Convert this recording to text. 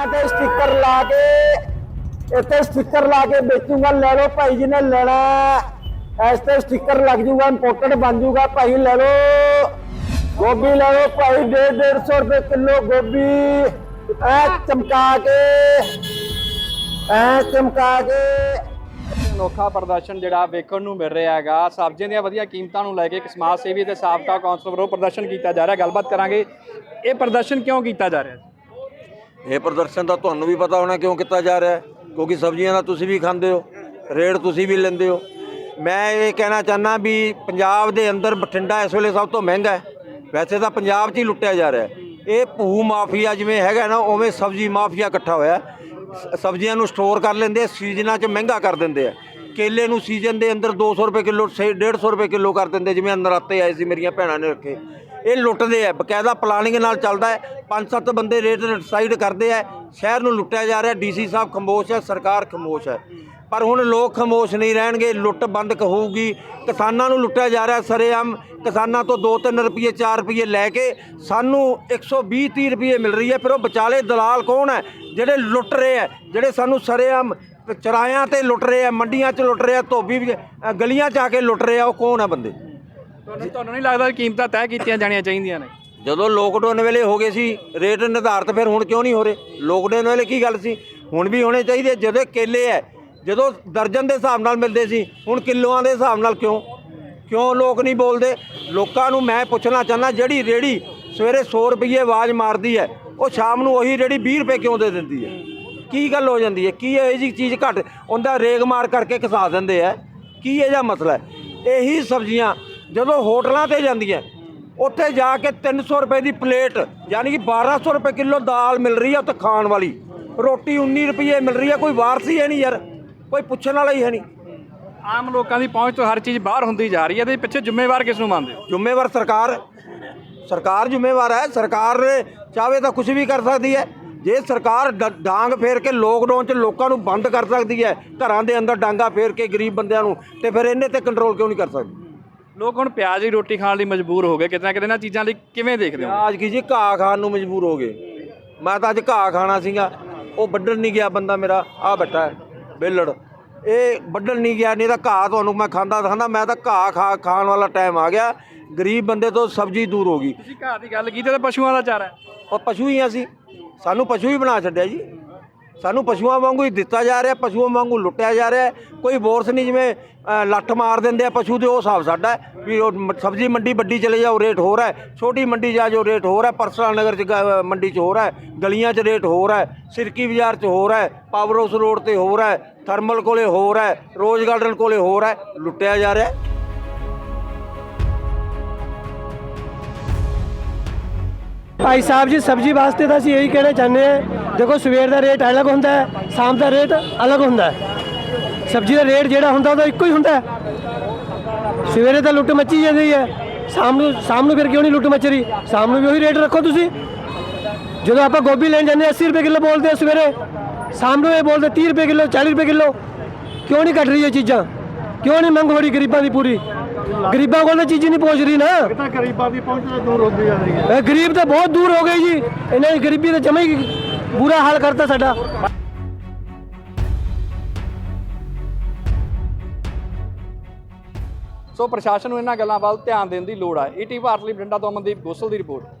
ਮੈਂ ਤੇ ਸਟicker ਲਾ ਕੇ, ਇੱਥੇ ਸਟicker ਲਾ ਕੇ ਵੇਚੂਗਾ, ਲੈ ਲਓ ਭਾਈ ਜੀ ਨੇ ਲੈਣਾ ਇਸ ਤੇ ਸਟicker ਲੱਗ ਜੂਗਾ ਇੰਪੋਰਟਡ ਬਣ ਜੂਗਾ, ਭਾਈ ਲੈ ਲਓ। ਗੋਭੀ ਲੈ ਲਓ ਭਾਈ 150 ਰੁਪਏ ਕਿਲੋ ਗੋਭੀ। ਐ ਚਮਕਾ ਕੇ, ਐ ਚਮਕਾ ਕੇ। ਅਨੋਖਾ ਪ੍ਰਦਰਸ਼ਨ ਜਿਹੜਾ ਵੇਖਣ ਨੂੰ ਮਿਲ ਰਿਹਾ ਹੈਗਾ। ਸਬਜ਼ੀਆਂ ਦੀਆਂ ਵਧੀਆ ਕੀਮਤਾਂ ਨੂੰ ਲੈ ਕੇ ਇੱਕ ਸਮਾਜ ਸੇਵੀ ਤੇ ਸਾਬਕਾ ਕੌਂਸਲਰ ਵੱਲੋਂ ਪ੍ਰਦਰਸ਼ਨ ਕੀਤਾ ਜਾ ਰਿਹਾ। ਗੱਲਬਾਤ ਕਰਾਂਗੇ। ਇਹ ਪ੍ਰਦਰਸ਼ਨ ਕਿਉਂ ਕੀਤਾ ਜਾ ਰਿਹਾ? ਇਹ ਪ੍ਰਦਰਸ਼ਨ ਤਾਂ ਤੁਹਾਨੂੰ ਵੀ ਪਤਾ ਹੋਣਾ ਕਿਉਂ ਕੀਤਾ ਜਾ ਰਿਹਾ ਹੈ, ਕਿਉਂਕਿ ਸਬਜ਼ੀਆਂ ਦਾ ਤੁਸੀਂ ਵੀ ਖਾਂਦੇ ਹੋ, ਰੇਟ ਤੁਸੀਂ ਵੀ ਲੈਂਦੇ ਹੋ। ਮੈਂ ਇਹ ਕਹਿਣਾ ਚਾਹਨਾ ਵੀ ਪੰਜਾਬ ਦੇ ਅੰਦਰ ਬਠਿੰਡਾ ਇਸ ਵੇਲੇ ਸਭ ਤੋਂ ਮਹਿੰਗਾ ਹੈ। ਵੈਸੇ ਤਾਂ ਪੰਜਾਬ 'ਚ ਹੀ ਲੁੱਟਿਆ ਜਾ ਰਿਹਾ ਹੈ। ਇਹ ਭੂ ਮਾਫੀਆ ਜਿਵੇਂ ਹੈਗਾ ਨਾ, ਉਵੇਂ ਸਬਜ਼ੀ ਮਾਫੀਆ ਇਕੱਠਾ ਹੋਇਆ ਸਬਜ਼ੀਆਂ ਨੂੰ ਸਟੋਰ ਕਰ ਲੈਂਦੇ ਸੀਜ਼ਨਾਂ 'ਚ ਮਹਿੰਗਾ ਕਰ ਦਿੰਦੇ ਆ। ਕੇਲੇ ਨੂੰ ਸੀਜ਼ਨ ਦੇ ਅੰਦਰ 200 ਰੁਪਏ ਕਿਲੋ 150 ਰੁਪਏ ਕਿਲੋ ਕਰ ਦਿੰਦੇ ਜਿਵੇਂ ਨਰਾਤੇ ਆਏ ਸੀ ਮੇਰੀਆਂ ਭੈਣਾਂ ਨੇ ਰੱਖੇ। ਇਹ ਲੁੱਟਦੇ ਆ। ਬਕਾਇਦਾ ਪਲਾਨਿੰਗ ਨਾਲ ਚੱਲਦਾ ਹੈ। ਪੰਜ ਸੱਤ ਬੰਦੇ ਰੇਟ ਡਿਸਾਈਡ ਕਰਦੇ ਆ। ਸ਼ਹਿਰ ਨੂੰ ਲੁੱਟਿਆ ਜਾ ਰਿਹਾ। ਡੀਸੀ ਸਾਹਿਬ ਖਮੋਸ਼ ਹੈ ਸਰਕਾਰ ਖਮੋਸ਼ ਹੈ। ਪਰ ਹੁਣ ਲੋਕ ਖਮੋਸ਼ ਨਹੀਂ ਰਹਿਣਗੇ। ਲੁੱਟ ਬੰਦ ਕ ਹੋਊਗੀ। ਕਿਸਾਨਾਂ ਨੂੰ ਲੁੱਟਿਆ ਜਾ ਰਿਹਾ ਸਰੇਆਮ। ਕਿਸਾਨਾਂ ਤੋਂ 2-3 ਰੁਪਏ 4 ਰੁਪਏ ਲੈ ਕੇ ਸਾਨੂੰ 120 30 ਰੁਪਏ ਮਿਲ ਰਹੀ ਹੈ। ਫਿਰ ਉਹ ਵਿਚਾਲੇ ਦਲਾਲ ਕੌਣ ਹੈ? ਜਿਹੜੇ ਲੁੱਟ ਰਹੇ ਹੈ। ਜਿਹੜੇ ਸਾਨੂੰ ਸਰੇਆਮ ਚਰਾਇਆਂ ਤੇ ਲੁੱਟ ਰਹੇ ਆ ਮੰਡੀਆਂ 'ਚ ਲੁੱਟ ਰਹੇ ਆ ਧੋਬੀ ਵੀ, ਗਲੀਆਂ 'ਚ ਆ ਕੇ ਲੁੱਟ ਰਹੇ ਆ ਉਹ ਕੌਣ ਹੈ ਬੰਦੇ? ਤੁਹਾਨੂੰ ਤੁਹਾਨੂੰ ਨਹੀਂ ਲੱਗਦਾ ਕੀਮਤਾਂ ਤੈਅ ਕੀਤੀਆਂ ਜਾਣੀਆਂ ਚਾਹੀਦੀਆਂ ਨੇ? ਜਦੋਂ ਲੋਕਡਾਊਨ ਵੇਲੇ ਹੋ ਗਏ ਸੀ ਰੇਟ ਨਿਰਧਾਰਤ ਫਿਰ ਹੁਣ ਕਿਉਂ ਨਹੀਂ ਹੋ ਰਹੇ? ਲੋਕਡਾਊਨ ਵੇਲੇ ਕੀ ਗੱਲ ਸੀ? ਹੁਣ ਵੀ ਹੋਣੇ ਚਾਹੀਦੇ, ਜਦੋਂ ਕੇਲੇ ਐ ਜਦੋਂ ਦਰਜਨ ਦੇ ਹਿਸਾਬ ਨਾਲ ਮਿਲਦੇ ਸੀ, ਹੁਣ ਕਿਲੋਆਂ ਦੇ ਹਿਸਾਬ ਨਾਲ ਕਿਉਂ? ਕਿਉਂ ਲੋਕ ਨਹੀਂ ਬੋਲਦੇ? ਲੋਕਾਂ ਨੂੰ ਮੈਂ ਪੁੱਛਣਾ ਚਾਹੁੰਦਾ, ਜਿਹੜੀ ਰੇੜੀ ਸਵੇਰੇ 100 ਰੁਪਏ ਆਵਾਜ਼ ਮਾਰਦੀ ਹੈ, ਉਹ ਸ਼ਾਮ ਨੂੰ ਉਹੀ ਰੇੜੀ 20 ਰੁਪਏ ਕਿਉਂ ਦੇ ਦਿੰਦੀ ਹੈ? ਕੀ ਗੱਲ ਹੋ ਜਾਂਦੀ ਹੈ? ਕੀ ਇਹ ਜੀ ਚੀਜ਼ ਘੱਟ, ਉਹਦਾ ਰੇਗ ਮਾਰ ਕਰਕੇ ਖਸਾ ਦਿੰਦੇ ਆ ਕੀ ਇਹ ਜਿਹਾ ਮਸਲਾ ਹੈ? ਇਹੀ ਸਬਜ਼ੀਆਂ ਜਦੋਂ ਹੋਟਲਾਂ ਤੇ ਜਾਂਦੀਆਂ ਉੱਥੇ ਜਾ ਕੇ 300 ਰੁਪਏ ਦੀ ਪਲੇਟ ਯਾਨੀ ਕਿ 1200 ਰੁਪਏ ਕਿਲੋ ਦਾਲ ਮਿਲ ਰਹੀ ਹੈ ਉੱਥੇ ਖਾਣ ਵਾਲੀ। ਰੋਟੀ 19 ਰੁਪਏ ਮਿਲ ਰਹੀ ਹੈ ਕੋਈ ਵਾਰਸੀ ਹੈ ਨਹੀਂ ਯਾਰ ਕੋਈ ਪੁੱਛਣ ਵਾਲਾ ਹੀ ਹੈ ਨਹੀਂ। ਆਮ ਲੋਕਾਂ ਦੀ ਪਹੁੰਚ ਤੋਂ ਹਰ ਚੀਜ਼ ਬਾਹਰ ਹੁੰਦੀ ਜਾ ਰਹੀ ਹੈ ਤੇ ਪਿੱਛੇ ਜ਼ਿੰਮੇਵਾਰ ਕਿਸ ਨੂੰ ਮੰਨਦੇ ਹੋ? ਜ਼ਿੰਮੇਵਾਰ ਸਰਕਾਰ ਸਰਕਾਰ ਜ਼ਿੰਮੇਵਾਰ ਹੈ ਸਰਕਾਰ ਚਾਹਵੇ ਤਾਂ ਕੁਝ ਵੀ ਕਰ ਸਕਦੀ ਹੈ। ਜੇ ਸਰਕਾਰ ਡਾਂਗ ਫੇਰ ਕੇ ਲੋਕਡਾਊਨ 'ਚ ਲੋਕਾਂ ਨੂੰ ਬੰਦ ਕਰ ਸਕਦੀ ਹੈ ਘਰਾਂ ਦੇ ਅੰਦਰ ਡਾਂਗਾ ਫੇਰ ਕੇ ਗਰੀਬ ਬੰਦਿਆਂ ਨੂੰ ਤੇ ਫਿਰ ਇਹਨੇ ਤੇ ਕੰਟਰੋਲ ਕਿਉਂ ਨਹੀਂ ਕਰ ਸਕਦੀ? ਲੋਕ ਹੁਣ ਪਿਆਜ਼ ਦੀ ਰੋਟੀ ਖਾਣ ਲਈ ਮਜਬੂਰ ਹੋ ਗਏ। ਕਿਤੇ ਨਾ ਕਿਤੇ ਨਾ ਚੀਜ਼ਾਂ ਲਈ ਕਿਵੇਂ ਦੇਖਦੇ ਹੋ? ਅੱਜ ਕੀ ਜੀ ਘਾਹ ਖਾਣ ਨੂੰ ਮਜਬੂਰ ਹੋ ਗਏ। ਮੈਂ ਤਾਂ ਅੱਜ ਘਾਹ ਖਾਣਾ ਸੀਗਾ। ਉਹ ਵੱਢਣ ਨਹੀਂ ਗਿਆ ਬੰਦਾ ਮੇਰਾ। ਆ ਬੈਠਾ ਹੈ ਬੇਲੜ। ਇਹ ਵੱਢਣ ਨਹੀਂ ਗਿਆ ਨਹੀਂ ਤਾਂ ਘਾਹ ਤੁਹਾਨੂੰ ਮੈਂ ਖਾਂਦਾ ਖਾਂਦਾ ਮੈਂ ਤਾਂ ਘਾਹ ਖਾ ਖਾਣ ਵਾਲਾ ਟਾਈਮ ਆ ਗਿਆ। ਗਰੀਬ ਬੰਦੇ ਤੋਂ ਸਬਜ਼ੀ ਦੂਰ ਹੋ ਗਈ। ਤੁਸੀਂ ਘਰ ਦੀ ਗੱਲ ਕੀਤੀ ਤਾਂ ਪਸ਼ੂਆਂ ਦਾ ਚਾਰਾ ਹੈ। ਉਹ ਪਸ਼ੂ ਹੀ ਅਸੀਂ। ਸਾਨੂੰ ਪਸ਼ੂ ਹੀ ਬਣਾ ਛੱਡਿਆ ਜੀ। ਸਾਨੂੰ ਪਸ਼ੂਆਂ ਵਾਂਗੂ ਹੀ ਦਿੱਤਾ ਜਾ ਰਿਹਾ, ਪਸ਼ੂਆਂ ਵਾਂਗੂ ਲੁੱਟਿਆ ਜਾ ਰਿਹਾ ਕੋਈ ਬੋਰਸ ਨਹੀਂ ਜਿਵੇਂ ਲੱਠ ਮਾਰ ਦਿੰਦੇ ਆ ਪਸ਼ੂ ਦੇ ਉਹ ਹਿਸਾਬ ਸਾਡਾ ਵੀ ਉਹ ਸਬਜ਼ੀ ਮੰਡੀ ਵੱਡੀ ਚਲੇ ਜਾਓ, ਰੇਟ ਹੋਰ ਹੈ। ਛੋਟੀ ਮੰਡੀ ਜਾ ਜੋ ਰੇਟ ਹੋਰ ਹੈ ਪਰਸਰਾ ਨਗਰ ਚ ਗ- ਮੰਡੀ ਚ ਹੋਰ ਹੈ, ਗਲੀਆਂ ਚ ਰੇਟ ਹੋਰ ਹੈ, ਸਿਰਕੀ ਬਾਜ਼ਾਰ ਚ ਹੋਰ ਹੈ, ਪਾਵਰ ਹਾਊਸ ਰੋਡ ਤੇ ਹੋਰ ਹੈ, ਥਰਮਲ ਕੋਲੇ ਹੋਰ ਹੈ, ਰੋਜ਼ ਗਾਰਡਨ ਕੋਲੇ ਹੋਰ ਹੈ, ਲੁੱਟਿਆ ਜਾ ਰਿਹਾ ਭਾਈ ਸਾਹਿਬ ਜੀ, ਸਬਜ਼ੀ ਵਾਸਤੇ ਤਾਂ ਅਸੀਂ ਇਹੀ ਕਹਿਣਾ ਚਾਹੁੰਦੇ ਹਾਂ। ਦੇਖੋ, ਸਵੇਰ ਦਾ ਰੇਟ ਅਲੱਗ ਹੁੰਦਾ ਹੈ, ਸ਼ਾਮ ਦਾ ਰੇਟ ਅਲੱਗ ਹੁੰਦਾ ਹੈ। ਸਬਜ਼ੀ ਦਾ ਰੇਟ ਜਿਹੜਾ ਹੁੰਦਾ, ਉਹਦਾ ਇੱਕੋ ਹੀ ਹੁੰਦਾ ਸਵੇਰੇ ਤਾਂ ਲੁੱਟ ਮੱਚੀ ਜਾਂਦੀ ਹੈ। ਸ਼ਾਮ ਨੂੰ ਸ਼ਾਮ ਨੂੰ ਫਿਰ ਕਿਉਂ ਨਹੀਂ ਲੁੱਟ ਮੱਚ ਰਹੀ? ਸ਼ਾਮ ਨੂੰ ਵੀ ਉਹੀ ਰੇਟ ਰੱਖੋ ਤੁਸੀਂ। ਜਦੋਂ ਆਪਾਂ ਗੋਭੀ ਲੈਣ ਜਾਂਦੇ ਹਾਂ 80 ਰੁਪਏ ਕਿਲੋ ਬੋਲਦੇ ਆ ਸਵੇਰੇ। ਸ਼ਾਮ ਨੂੰ ਇਹ ਬੋਲਦੇ 30 ਰੁਪਏ ਕਿਲੋ 40 ਰੁਪਏ ਕਿਲੋ। ਕਿਉਂ ਨਹੀਂ ਘਟ ਰਹੀ ਇਹ ਚੀਜ਼ਾਂ? ਕਿਉਂ ਨਹੀਂ ਮੰਗ ਹੋ ਰਹੀ ਗਰੀਬਾਂ ਦੀ ਪੂਰੀ? ਗਰੀਬਾਂ ਕੋਲ ਤਾਂ ਚੀਜ਼ ਨਹੀਂ ਪਹੁੰਚ ਰਹੀ ਨਾ। ਤਾਂ ਗਰੀਬਾਂ ਦੀ ਪਹੁੰਚ ਤੋਂ ਦੂਰ ਹੁੰਦੀ ਜਾ ਰਹੀ ਹੈ। ਇਹ ਗਰੀਬ ਤਾਂ ਬਹੁਤ ਦੂਰ ਹੋ ਗਏ ਜੀ। ਇਹਨਾਂ ਦੀ ਗਰੀਬੀ ਤਾਂ ਜਮਾ ਹੀ ਬੁਰਾ ਹਾਲ ਕਰਤਾ ਸਾਡਾ। ਸੋ ਪ੍ਰਸ਼ਾਸਨ ਨੂੰ ਇਹਨਾਂ ਗੱਲਾਂ ਵੱਲ ਧਿਆਨ ਦੇਣ ਦੀ ਲੋੜ ਹੈ ਈਟੀ ਭਾਰਤ ਲਈ ਬਠਿੰਡਾ ਤੋਂ ਅਮਨਦੀਪ ਗੋਸਲ ਦੀ ਰਿਪੋਰਟ।